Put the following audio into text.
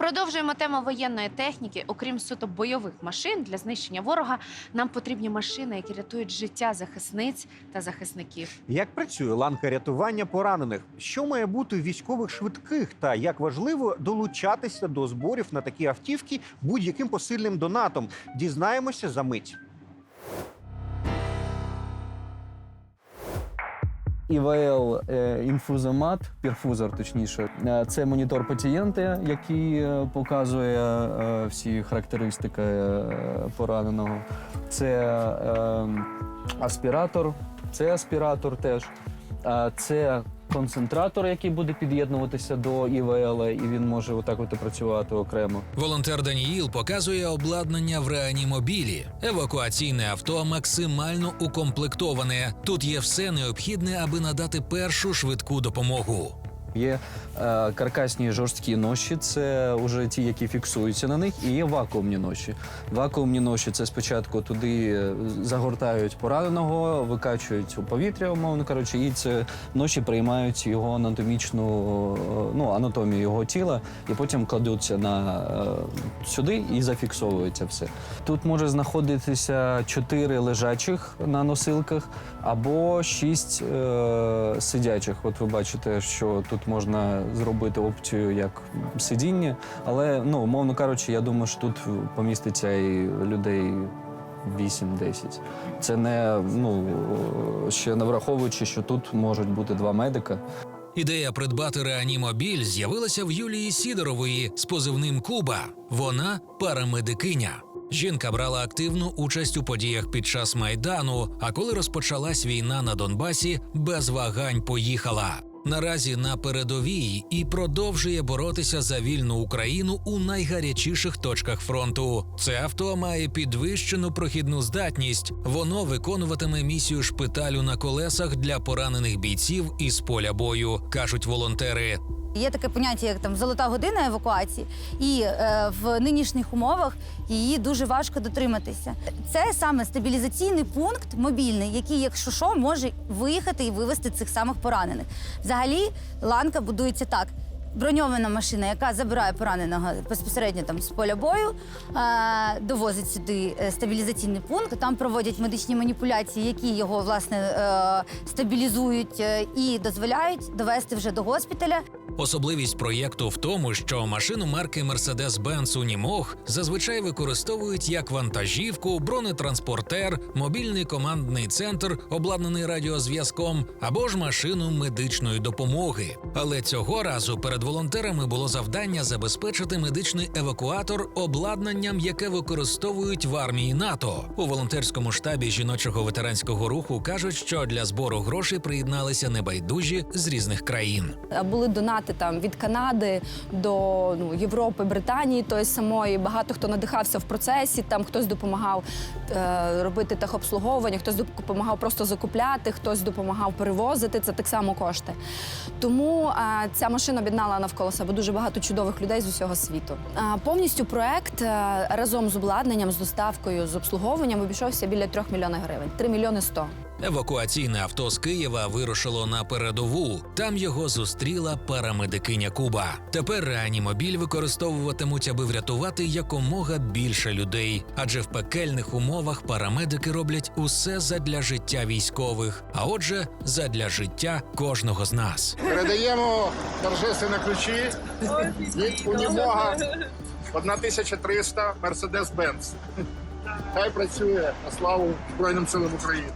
Продовжуємо тему воєнної техніки. Окрім суто бойових машин для знищення ворога, нам потрібні машини, які рятують життя захисниць та захисників. Як працює ланка рятування поранених? Що має бути у військових швидких? Та як важливо долучатися до зборів на такі автівки будь-яким посильним донатом? Дізнаємося за мить. ІВЛ е, інфузомат, перфузор, точніше, Е, це монітор пацієнта, який е, показує всі характеристики пораненого. Це е, аспіратор, це аспіратор теж. Це концентратор, який буде під'єднуватися до ІВЛ, і він може отак от працювати окремо. Волонтер Даніїл показує обладнання в реанімобілі. Евакуаційне авто максимально укомплектоване. Тут є все необхідне, аби надати першу швидку допомогу. Є е, каркасні жорсткі ноші, це вже ті, які фіксуються на них, і є вакуумні ноші. Вакуумні ноші це спочатку туди е, загортають пораненого, викачують у повітря, умовно кажучи, і це ноші приймають його анатомічну е, ну, анатомію його тіла, і потім кладуться на е, сюди і зафіксовується все. Тут може знаходитися чотири лежачих на носилках або шість е, сидячих. От ви бачите, що тут можна зробити опцію як сидіння, але ну, умовно кажучи, я думаю, що тут поміститься і людей 8-10. Це не ну ще не враховуючи, що тут можуть бути два медика. Ідея придбати реанімобіль з'явилася в Юлії Сідорової з позивним Куба. Вона парамедикиня. Жінка брала активну участь у подіях під час майдану. А коли розпочалась війна на Донбасі, без вагань поїхала. Наразі на передовій і продовжує боротися за вільну Україну у найгарячіших точках фронту. Це авто має підвищену прохідну здатність. Воно виконуватиме місію шпиталю на колесах для поранених бійців із поля бою, кажуть волонтери. Є таке поняття, як там золота година евакуації, і е, в нинішніх умовах її дуже важко дотриматися. Це саме стабілізаційний пункт мобільний, який, якщо що, може виїхати і вивезти цих самих поранених. Взагалі, ланка будується так. Броньована машина, яка забирає пораненого безпосередньо там з поля бою, е, довозить сюди е, стабілізаційний пункт. Там проводять медичні маніпуляції, які його власне е, стабілізують е, і дозволяють довести вже до госпіталя. Особливість проєкту в тому, що машину марки Mercedes-Benz Unimog зазвичай використовують як вантажівку, бронетранспортер, мобільний командний центр, обладнаний радіозв'язком, або ж машину медичної допомоги. Але цього разу перед волонтерами було завдання забезпечити медичний евакуатор обладнанням, яке використовують в армії НАТО. У волонтерському штабі жіночого ветеранського руху кажуть, що для збору грошей приєдналися небайдужі з різних країн. Були донати там від Канади до ну, Європи, Британії тої самої. Багато хто надихався в процесі. Там хтось допомагав е, робити техобслуговування, хтось допомагав просто закупляти, хтось допомагав перевозити. Це так само кошти. Тому е, ця машина об'єднала навколо себе дуже багато чудових людей з усього світу. А, повністю проект е, разом з обладнанням, з доставкою, з обслуговуванням обійшовся біля 3 мільйонів гривень. 3 мільйони 100. Евакуаційне авто з Києва вирушило на передову. Там його зустріла парамедикиня Куба. Тепер реанімобіль використовуватимуть, аби врятувати якомога більше людей. Адже в пекельних умовах парамедики роблять усе задля життя військових, а отже, задля життя кожного з нас. Передаємо торжественно ключі від Унімога 1300 Mercedes-Benz. Хай працює на славу Збройним силам України.